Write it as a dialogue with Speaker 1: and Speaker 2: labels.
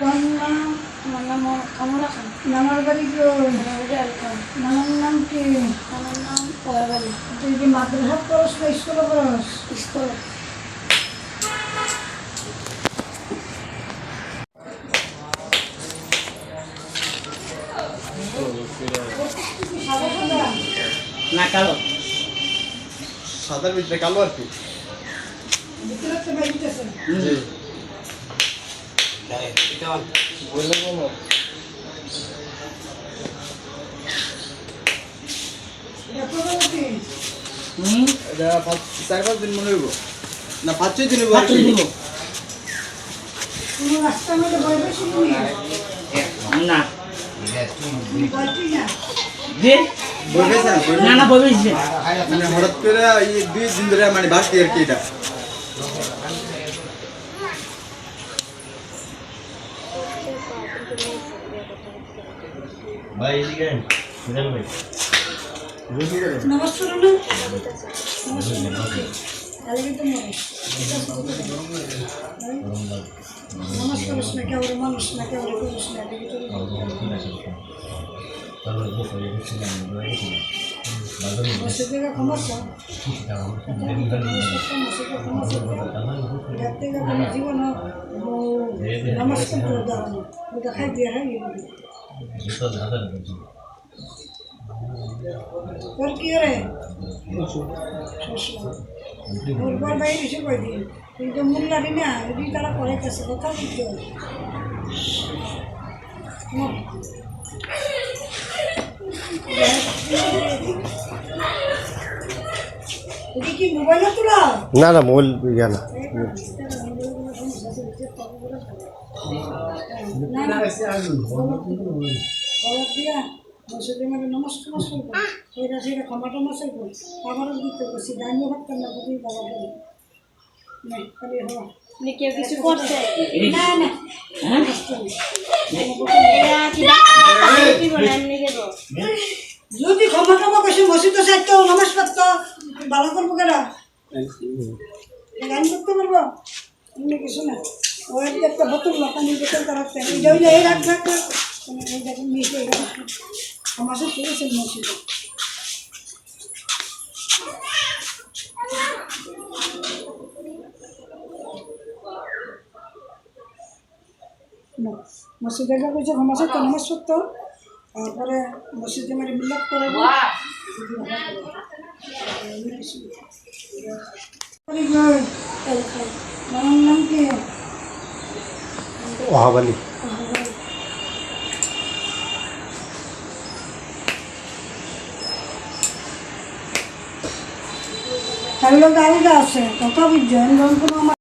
Speaker 1: নাম
Speaker 2: আমার নাম কামরা খান আমার বাড়ি আলকাম
Speaker 1: নাম কি
Speaker 2: আমার নাম পয়াবাড়ি
Speaker 1: তুই কি মাদ্রাসা পড়স না স্কুলে পড়স
Speaker 2: স্কুল
Speaker 3: না কালো।
Speaker 4: সাদার ভিতরে কালো আর কি।
Speaker 1: দেখতে দেখতে বাইতেছে
Speaker 4: জি। চার পাঁচ দিন মনে হইব না পাঁচ ছয় দিন
Speaker 1: নি
Speaker 3: না
Speaker 1: না
Speaker 4: মানে হঠাৎ করে দুই দিন ধরে মানে বাসটি আর কি এটা।
Speaker 5: ভাই এদিকে আয়। সুজান ভাই
Speaker 1: নমস্কার না নমস্কার তাহলে কিন্তু মনে নমস্কার না কেউ মানুষ না কেউ করিস না দেখি তো
Speaker 5: তারপর
Speaker 1: করে তোর কি রে পর বাইরে এসে কই দিন কিন্তু মূল্যারি না এদিকে তারা করাইতেছে কথা বুঝতে হবে এটি মোবাইলে তোলা
Speaker 6: না না মোবাইল ইয়া না
Speaker 1: নমস্কার নমস্কার
Speaker 2: কেউ কিছু করছে
Speaker 1: না। না যদি ক্ষমা টমা করছি মসজিদে চাইতো নমস্কার তো ভালো করব কেনা গান করতে পারব? এমনি কিছু না। ওই একটা বোতল পানি বোতল রাখতে এই জন্য এই রাখ রাখ। এই দেখেন মিশে আমার সাথে চলেছেন মসজিদে মসজিদে কইছে ক্ষমা চাইতো নমস্কার তো। তারপরে মসজিদে মানে মিলাপ করাবো। আমার নাম কি?
Speaker 6: ওহাবালি।
Speaker 1: তাহলে আলাদা আছে কথা বুঝছ কোনো আমার